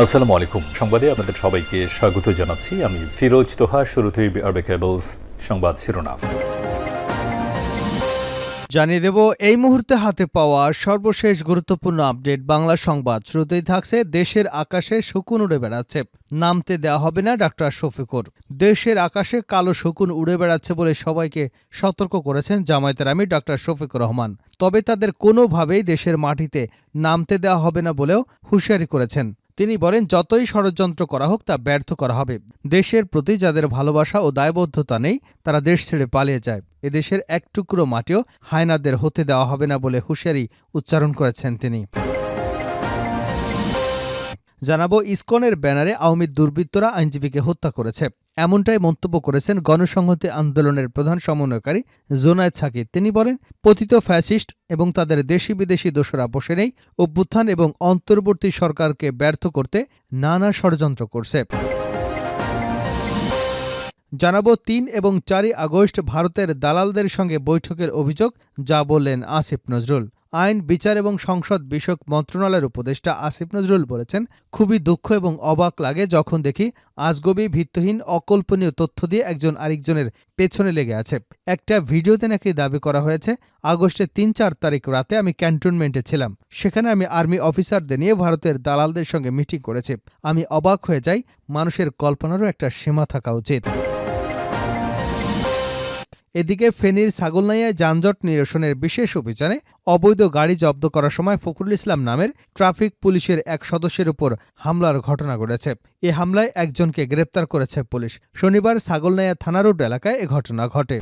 আসসালামু আলাইকুম। সংবাদে আপনাদের সবাইকে স্বাগত জানাচ্ছি। আমি ফিরোজ তোহা, শুরুতেই আরবে কেবলস সংবাদ শিরোনাম। জানিয়ে দেব, এই মুহূর্তে হাতে পাওয়া সর্বশেষ গুরুত্বপূর্ণ আপডেট বাংলা সংবাদ। শুরুতেই থাকছে দেশের আকাশে শকুন উড়ে বেড়াচ্ছে। নামতে দেওয়া হবে না ডাক্তার শফিকুর। দেশের আকাশে কালো শকুন উড়ে বেড়াচ্ছে বলে সবাইকে সতর্ক করেছেন জামায়াতের আমি ডাক্তার শফিকুর রহমান। তবে তাদের কোনোভাবেই দেশের মাটিতে নামতে দেওয়া হবে না বলেও হুঁশিয়ারি করেছেন। তিনি বলেন, যতই ষড়যন্ত্র করা হোক, তা ব্যর্থ করা হবে। দেশের প্রতি যাদের ভালোবাসা ও দায়বদ্ধতা নেই, তারা দেশ ছেড়ে পালিয়ে যায়। এদেশের এক টুকরো মাটিও হায়নাদের হতে দেওয়া হবে না বলে হুঁশিয়ারি উচ্চারণ করেছেন তিনি। জানাব, ইসকনের ব্যানারে আওয়ামী দুর্বৃত্তরা আইনজীবীকে হত্যা করেছে। এমনটাই মন্তব্য করেছেন গণসংহতি আন্দোলনের প্রধান সমন্বয়কারী জোনায়েদ সাকিব। তিনি বলেন, পতিত ফ্যাসিস্ট এবং তাদের দেশি বিদেশি দোষরা বসে নেই, অভ্যুত্থান এবং অন্তর্বর্তী সরকারকে ব্যর্থ করতে নানা ষড়যন্ত্র করছে। জানাব, তিন এবং চারই আগস্ট ভারতের দালালদের সঙ্গে বৈঠকের অভিযোগ, যা বললেন আসিফ নজরুল। আইন, বিচার এবং সংসদ বিষয়ক মন্ত্রণালয়ের উপদেষ্টা আসিফ নজরুল বলেছেন, খুবই দুঃখ এবং অবাক লাগে যখন দেখি আজগবি ভিত্তহীন অকল্পনীয় তথ্য দিয়ে একজন আরেকজনের পেছনে লেগে আছে। একটা ভিডিওতে নাকি দাবি করা হয়েছে, আগস্টের তিন চার তারিখ রাতে আমি ক্যান্টনমেন্টে ছিলাম। সেখানে আমি আর্মি অফিসারদের নিয়ে ভারতের দালালদের সঙ্গে মিটিং করেছি। আমি অবাক হয়ে যাই, মানুষের কল্পনারও একটা সীমা থাকা উচিত। এদিকে ফেনীর ছাগলনাইয়ায় যানজট নিরসনের বিশেষ অভিযানে অবৈধ গাড়ি জব্দ করার সময় ফখরুল ইসলাম নামের ট্রাফিক পুলিশের এক সদস্যের উপর হামলার ঘটনা ঘটেছে। এ হামলায় একজনকে গ্রেপ্তার করেছে পুলিশ। শনিবার ছাগলনাইয়া থানা রোড এলাকায় এ ঘটনা ঘটে।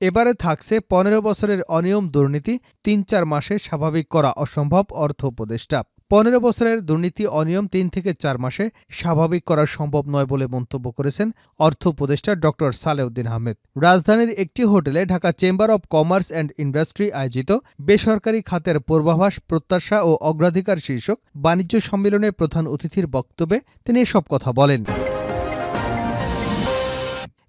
এবারে থাকছে পনেরো বছরের অনিয়ম দুর্নীতি, তিন চার মাসে স্বাভাবিক করা অসম্ভব অর্থ উপদেষ্টা। পনেরো বছরের দুর্নীতি অনিয়ম তিন থেকে চার মাসে স্বাভাবিক করা সম্ভব নয় বলে মন্তব্য করেছেন অর্থ উপদেষ্টা ড. সালেউদ্দিন আহমেদ। রাজধানীর একটি হোটেলে Dhaka chamber of commerce and industry আয়োজিত বেসরকারি খাতের পূর্বাভাস, প্রত্যাশা ও অগ্রাধিকার শীর্ষক বাণিজ্য সম্মেলনে প্রধান অতিথির বক্তব্যে তিনি এসব কথা বলেন।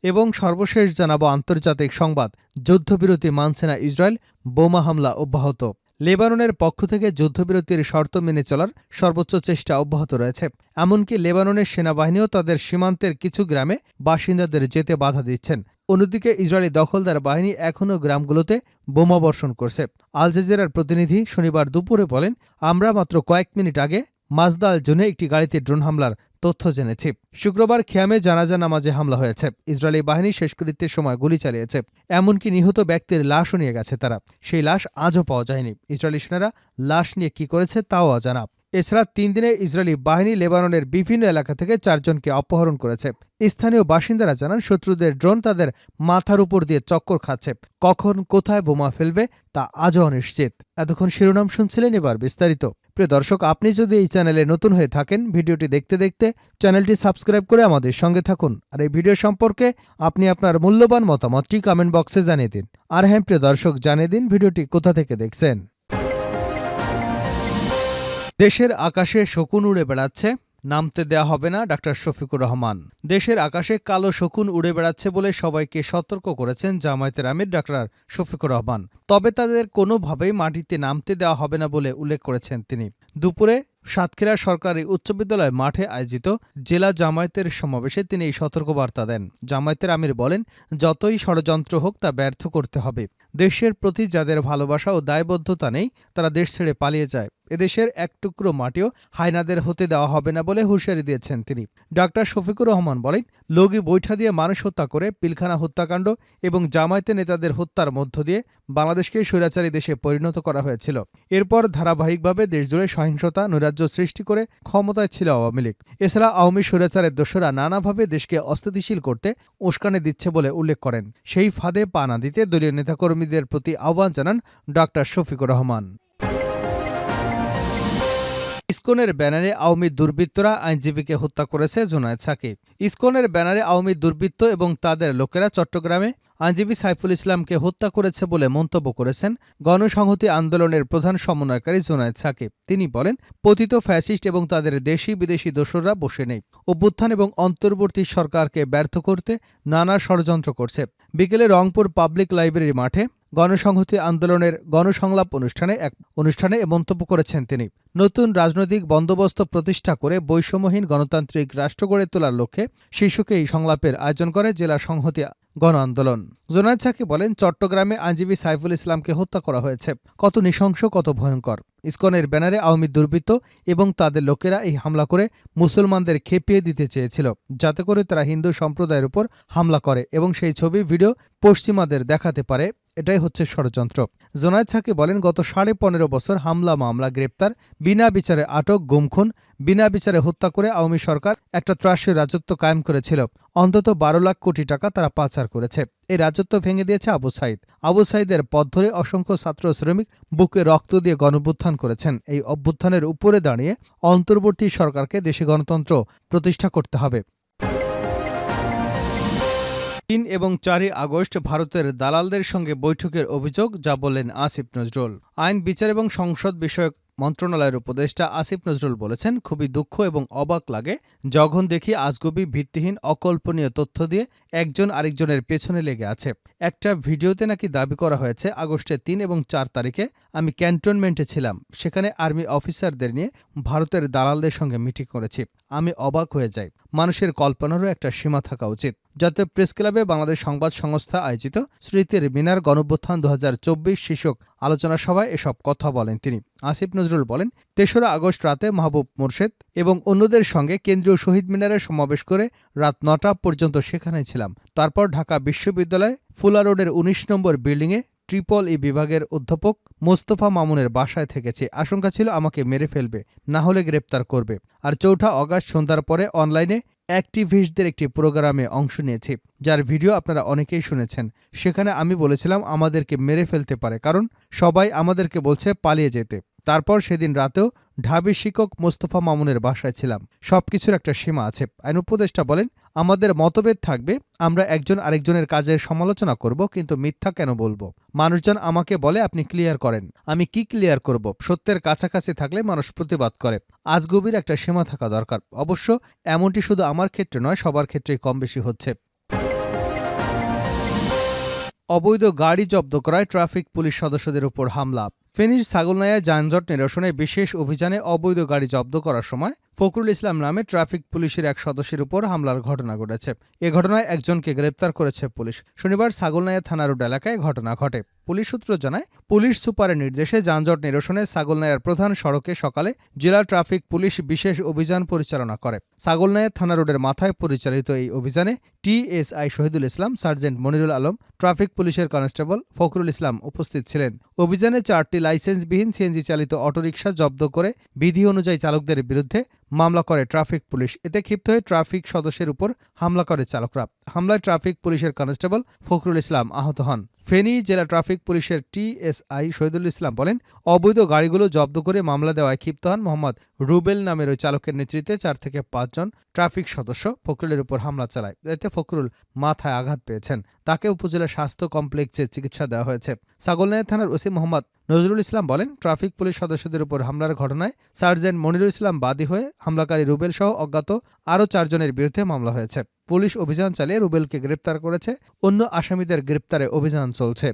এবং সর্বশেষ জানাব আন্তর্জাতিক সংবাদ। যুদ্ধবিরতি মানছে না ইসরায়েল, বোমা হামলা অব্যাহত। লেবাননের পক্ষ থেকে যুদ্ধবিরতির শর্ত মেনে চলার সর্বোচ্চ চেষ্টা অব্যাহত রয়েছে। এমনকি লেবাননের সেনাবাহিনীও তাদের সীমান্তের কিছু গ্রামে বাসিন্দাদের যেতে বাধা দিচ্ছেন। অন্যদিকে ইসরায়েলি দখলদার বাহিনী এখনও গ্রামগুলোতে বোমা বর্ষণ করছে। আল জাজিরার প্রতিনিধি শনিবার দুপুরে বলেন, আমরা মাত্র কয়েক মিনিট আগে মাজদাল জুনে একটি গাড়িতে ড্রোন হামলার তথ্য জেনেছি। শুক্রবার খেয়ামে জানাজা নামাজে হামলা হয়েছে। ইসরায়েলি বাহিনী শেষকৃত্যের সময় গুলি চালিয়েছে। এমনকি নিহত ব্যক্তির লাশও নিয়ে গেছে তারা। সেই লাশ আজও পাওয়া যায়নি। ইসরায়েলি সেনারা লাশ নিয়ে কি করেছে তাও অজানা। এছাড়া তিন দিনে ইসরায়েলি বাহিনী লেবাননের বিভিন্ন এলাকা থেকে চারজনকে অপহরণ করেছে। স্থানীয় বাসিন্দারা জানান, শত্রুদের ড্রোন তাদের মাথার উপর দিয়ে চক্কর খাচ্ছে। কখন, কোথায় বোমা ফেলবে, তা আজও অনিশ্চিত। এতক্ষণ শিরোনাম শুনছিলেন এবার বিস্তারিত। প্রিয় দর্শক, আপনি যদি এই চ্যানেলে নতুন হয়ে থাকেন, ভিডিওটি দেখতে দেখতে চ্যানেলটি সাবস্ক্রাইব করে আমাদের সঙ্গে থাকুন। আর এই ভিডিও সম্পর্কে আপনি আপনার মূল্যবান মতামতটি কমেন্ট বক্সে জানিয়ে দিন। আর হ্যাঁ প্রিয় দর্শক, জানিয়ে দিন ভিডিওটি কোথা থেকে দেখছেন। দেশের আকাশে শকুন উড়ে বেড়াচ্ছে, নামতে দেয়া হবে না ডাক্তার শফিকুর রহমান। দেশের আকাশে কালো শকুন উড়ে বেড়াচ্ছে বলে সবাইকে সতর্ক করেছেন জামায়াতের আমির ডাক্তার শফিকুর রহমান। তবে তাদের কোনোভাবেই মাটিতে নামতে দেওয়া হবে না বলে উল্লেখ করেছেন তিনি। দুপুরে সাতক্ষীরা সরকারি উচ্চ বিদ্যালয় মাঠে আয়োজিত জেলা জামায়াতের সমাবেশে তিনি এই সতর্কবার্তা দেন। জামায়াতের আমির বলেন, যতই ষড়যন্ত্র হোক তা ব্যর্থ করতে হবে। দেশের প্রতি যাদের ভালোবাসা ও দায়বদ্ধতা নেই, তারা দেশ ছেড়ে পালিয়ে যায়। এদেশের এক টুকরো মাটিও হায়নাদের হতে দেওয়া হবে না বলে হুঁশিয়ারি দিয়েছেন তিনি। ডাক্তার শফিকুর রহমান বলেন, লগি বৈঠা দিয়ে মানুষ হত্যা করে, পিলখানা হত্যাকাণ্ড এবং জামায়াতে নেতাদের হত্যার মধ্য দিয়ে বাংলাদেশকে স্বৈরাচারী দেশে পরিণত করা হয়েছিল। এরপর ধারাবাহিকভাবে দেশজুড়ে সহিংসতা, নৈরাজ্য সৃষ্টি করে ক্ষমতায় ছিল আওয়ামী লীগ। এছাড়া আওয়ামী স্বৈরাচারের দোষরা নানাভাবে দেশকে অস্থিতিশীল করতে উস্কানি দিচ্ছে বলে উল্লেখ করেন। সেই ফাঁদে পা না দিতে দলীয় নেতাকর্মীদের প্রতি আহ্বান জানান ডাক্তার শফিকুর রহমান। ইসকনের ব্যানারে আওয়ামী দুর্বৃত্তরা আইনজীবীকে হত্যা করেছে জোনায়েদ সাকিব। ইসকনের ব্যানারে আওয়ামী দুর্বৃত্ত এবং তাদের লোকেরা চট্টগ্রামে আইনজীবী সাইফুল ইসলামকে হত্যা করেছে বলে মন্তব্য করেছেন গণসংহতি আন্দোলনের প্রধান সমন্বয়কারী জোনায়েদ সাকিব। তিনি বলেন, পতিত ফ্যাসিস্ট এবং তাদের দেশি বিদেশি দোসররা বসে নেই। অভ্যুত্থান এবং অন্তর্বর্তী সরকারকে ব্যর্থ করতে নানা ষড়যন্ত্র করছে। বিকেলে রংপুর পাবলিক লাইব্রেরি মাঠে গণসংহতি আন্দোলনের গণসংলাপ অনুষ্ঠানে এক অনুষ্ঠানে এ মন্তব্য করেছেন তিনি। নতুন রাজনৈতিক বন্দোবস্ত প্রতিষ্ঠা করে বৈষম্যহীন গণতান্ত্রিক রাষ্ট্র গড়ে তোলার লক্ষ্যে শিশুকে এই সংলাপের আয়োজন করে জেলা সংহতি গণ আন্দোলন জোনায়দ সাকি বলেন, চট্টগ্রামে আইনজীবী সাইফুল ইসলামকে হত্যা করা হয়েছে। কত নৃশংস, কত ভয়ঙ্কর ইসকনের ব্যানারে আওয়ামী দুর্বৃত্ত এবং তাদের লোকেরা এই হামলা করে মুসলমানদের খেপিয়ে দিতে চেয়েছিল, যাতে করে তারা হিন্দু সম্প্রদায়ের উপর হামলা করে এবং সেই ছবি, ভিডিও পশ্চিমাদের দেখাতে পারে। এটাই হচ্ছে ষড়যন্ত্র। জোনায়দ সাকি বলেন, গত সাড়ে পনেরো বছর হামলা মামলা গ্রেপ্তার, বিনা বিচারে আটক গুমখুন বিনা বিচারে হত্যা করে আওয়ামী সরকার একটা ত্রাসী রাজত্ব কায়েম করেছিল। অন্তত বারো লাখ কোটি টাকা তারা পাচার করেছে। এই রাজত্ব ভেঙে দিয়েছে আবু সাইদ। আবু সাইদের পথ ধরে অসংখ্য ছাত্র শ্রমিক বুকে রক্ত দিয়ে গণভ্যুত্থান করেছেন। এই অভ্যুত্থানের উপরে দাঁড়িয়ে অন্তর্বর্তী সরকারকে দেশে গণতন্ত্র প্রতিষ্ঠা করতে হবে। তিন এবং চারই আগস্ট ভারতের দালালদের সঙ্গে বৈঠকের অভিযোগ, যা বললেন আসিফ নজরুল। আইন, বিচার এবং সংসদ বিষয়ক মন্ত্রণালয়ের উপদেষ্টা আসিফ নজরুল বলেছেন, খুবই দুঃখ এবং অবাক লাগে যখন দেখি আজগুবি ভিত্তিহীন অকল্পনীয় তথ্য দিয়ে একজন আরেকজনের পেছনে লেগে আছে। একটা ভিডিওতে নাকি দাবি করা হয়েছে, আগস্টের তিন এবং চার তারিখে আমি ক্যান্টনমেন্টে ছিলাম, সেখানে আর্মি অফিসারদের নিয়ে ভারতের দালালদের সঙ্গে মিটিং করেছি। আমি অবাক হয়ে যাই। মানুষের কল্পনারও একটা সীমা থাকা উচিত। জাতীয় প্রেস ক্লাবে বাংলাদেশ সংবাদ সংস্থা আয়োজিত স্মৃতির মিনার গণভ্যুত্থান দু শীর্ষক আলোচনা সভায় এসব কথা বলেন তিনি। আসিফ নজরুল বলেন, তেসরা আগস্ট রাতে মাহবুব মোর্শেদ এবং অন্যদের সঙ্গে কেন্দ্রীয় শহীদ মিনারে সমাবেশ করে রাত নটা পর্যন্ত সেখানে ছিলাম। তারপর ঢাকা বিশ্ববিদ্যালয় ফুলা রোডের ১৯ নম্বর বিল্ডিংয়ে ট্রিপল ই বিভাগের অধ্যাপক মোস্তফা মামুনের বাসায় থেকেছে। আশঙ্কা ছিল আমাকে মেরে ফেলবে, না হলে গ্রেপ্তার করবে। আর চৌঠা অগাস্ট সন্ধ্যার পরে অনলাইনে অ্যাক্টিভিস্টদের একটি প্রোগ্রামে অংশ নিয়েছি, যার ভিডিও আপনারা অনেকেই শুনেছেন। সেখানে আমি বলেছিলাম, আমাদেরকে মেরে ফেলতে পারে, কারণ সবাই আমাদেরকে বলছে পালিয়ে যেতে। তারপর সেদিন রাতেও ঢাবি শিক্ষক মোস্তফা মামুনের বাসায় ছিলাম। সবকিছুর একটা সীমা আছে। আইন উপদেষ্টা বলেন, আমাদের মতভেদ থাকবে, আমরা একজন আরেকজনের কাজের সমালোচনা করব, কিন্তু মিথ্যা কেন বলব? মানুষজন আমাকে বলে আপনি ক্লিয়ার করেন। আমি কি ক্লিয়ার করব? সত্যের কাছাকাছি থাকলে মানুষ প্রতিবাদ করে। আজগবির একটা সীমা থাকা দরকার। অবশ্য এমনটি শুধু আমার ক্ষেত্রে নয়, সবার ক্ষেত্রেই কম বেশি হচ্ছে। অবৈধ গাড়ি জব্দ করায় ট্রাফিক পুলিশ সদস্যদের উপর হামলা। ফেনীর ছাগলনায়া যানজট নিরসনে বিশেষ অভিযানে অবৈধ গাড়ি জব্দ করার সময় ফখরুল ইসলাম নামে ট্রাফিক পুলিশের এক সদস্যের উপর হামলার ঘটনা ঘটেছে। এ ঘটনায় একজনকে গ্রেপ্তার করেছে পুলিশ। শনিবার ছাগলনায়া থানা রোড এলাকায় ঘটনা ঘটে। পুলিশ সূত্র জানায়, পুলিশ সুপারের নির্দেশে যানজট নিরসনে ছাগলনায়ার প্রধান সড়কে সকালে জেলা ট্রাফিক পুলিশ বিশেষ অভিযান পরিচালনা করে। ছাগলনায়া থানা রোডের মাথায় পরিচালিত এই অভিযানে TSI Shahidul Islam, sergeant Monirul Alam, traffic পুলিশের কনস্টেবল ফখরুল ইসলাম উপস্থিত ছিলেন। অভিযানে চারটি লাইসেন্সবিহীন সিএনজি চালিত অটোরিকশা জব্দ করে বিধি অনুযায়ী চালকদের বিরুদ্ধে মামলা করে ট্রাফিক পুলিশ। এতে ক্ষিপ্ত হয়ে ট্রাফিক সদস্যের উপর হামলা করে চালকরা। হামলায় ট্রাফিক পুলিশের কনস্টেবল ফখরুল ইসলাম আহত হন। ফেনী জেলা ট্রাফিক পুলিশের টিএসআই শহীদুল ইসলাম বলেন, অবৈধ গাড়িগুলো জব্দ করে মামলা দেওয়ায় ক্ষিপ্ত হন মোহাম্মদ রুবেল নামের ওই চালকের নেতৃত্বে চার থেকে পাঁচজন ট্রাফিক সদস্য ফখরুলের উপর হামলা চালায়। এতে ফখরুল মাথায় আঘাত পেয়েছেন। তাকে উপজেলা স্বাস্থ্য কমপ্লেক্সে চিকিৎসা দেওয়া হয়েছে। ছাগলনাইয়া থানার ওসি মোহাম্মদ নজরুল ইসলাম বলেন, ট্রাফিক পুলিশ সদস্যদের উপর হামলার ঘটনায় সার্জেন্ট মনিরুল ইসলাম বাদী হয়ে হামলাকারী রুবেল সহ অজ্ঞাত আরও চারজনের বিরুদ্ধে মামলা হয়েছে। পুলিশ অভিযান চালিয়ে রুবেলকে গ্রেপ্তার করেছে। অন্য আসামিদের গ্রেপ্তারে অভিযান চলছে।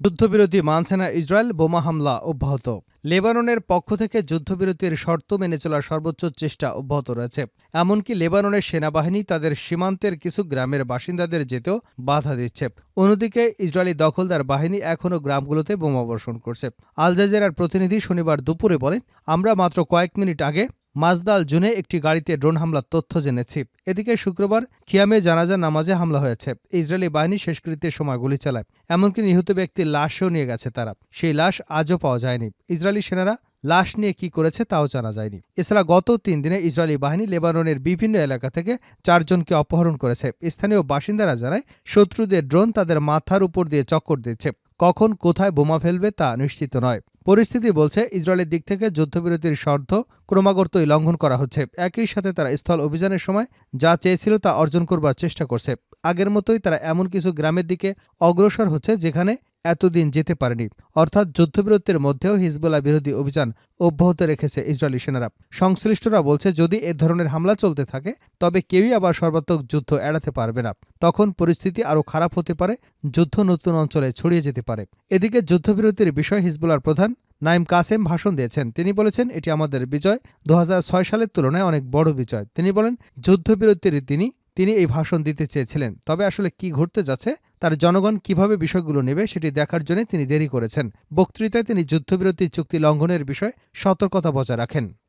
যুদ্ধবিরতি মানছে না ইসরায়েল, বোমা হামলা অব্যাহত। লেবাননের পক্ষ থেকে যুদ্ধবিরতির শর্ত মেনে চলার সর্বোচ্চ চেষ্টা অব্যাহত রয়েছে। এমনকি লেবাননের সেনাবাহিনী তাদের সীমান্তের কিছু গ্রামের বাসিন্দাদের যেতেও বাধা দিচ্ছে। অন্যদিকে ইসরায়েলি দখলদার বাহিনী এখনও গ্রামগুলোতে বোমাবর্ষণ করছে। আল জাজেরার প্রতিনিধি শনিবার দুপুরে বলেন, আমরা মাত্র কয়েক মিনিট আগে মাজদাল জুনে একটি গাড়িতে ড্রোন হামলার তথ্য জেনেছি। এদিকে শুক্রবার খিয়ামে জানাজা নামাজে হামলা হয়েছে। ইসরায়েলি বাহিনী শেষকৃত্যের সময় গুলি চালায়। এমনকি নিহত ব্যক্তির লাশও নিয়ে গেছে তারা। সেই লাশ আজও পাওয়া যায়নি। ইসরায়েলি সেনারা লাশ নিয়ে কি করেছে তাও জানা যায়নি। এছাড়া গত তিন দিনে ইসরায়েলি বাহিনী লেবাননের বিভিন্ন এলাকা থেকে চারজনকে অপহরণ করেছে। স্থানীয় বাসিন্দারা জানায়, শত্রুদের ড্রোন তাদের মাথার উপর দিয়ে চক্কর দিচ্ছে। কখন কোথায় বোমা ফেলবে তা নিশ্চিত নয়। পরিস্থিতি বলছে, ইসরায়েলের দিক থেকে যুদ্ধবিরতির শর্ত ক্রমাগতই লঙ্ঘন করা হচ্ছে। একই সাথে তারা স্থল অভিযানের সময় যা চেয়েছিল তা অর্জন করবার চেষ্টা করছে। আগের মতোই তারা এমন কিছু গ্রামের দিকে অগ্রসর হচ্ছে যেখানে এতদিন যেতে পারেনি। অর্থাৎ যুদ্ধবিরতির মধ্যেও হিজবুল্লাহ বিরোধী অভিযান অব্যাহত রেখেছে ইসরায়েলি সেনারা। সংশ্লিষ্টরা বলছে, যদি এ ধরনের হামলা চলতে থাকে, তবে কেউই আবার সর্বাত্মক যুদ্ধ এড়াতে পারবে না। তখন পরিস্থিতি আরও খারাপ হতে পারে, যুদ্ধ নতুন অঞ্চলে ছড়িয়ে যেতে পারে। এদিকে যুদ্ধবিরতির বিষয় হিজবুল্লার প্রধান নাইম কাসেম ভাষণ দিয়েছেন। তিনি বলেছেন, এটি আমাদের বিজয়। দু হাজার ছয় সালের তুলনায় অনেক বড় বিজয়। তিনি বলেন, যুদ্ধবিরতির তিনি তিনি এই ভাষণ দিতে চেয়েছিলেন। তবে আসলে কি ঘটতে যাচ্ছে তার জনগণ কীভাবে বিষয়গুলো নেবে সেটি দেখার জন্য তিনি দেরি করেছেন। বক্তৃতায় তিনি যুদ্ধবিরতি চুক্তি লঙ্ঘনের বিষয়ে সতর্কতা বজায় রাখেন।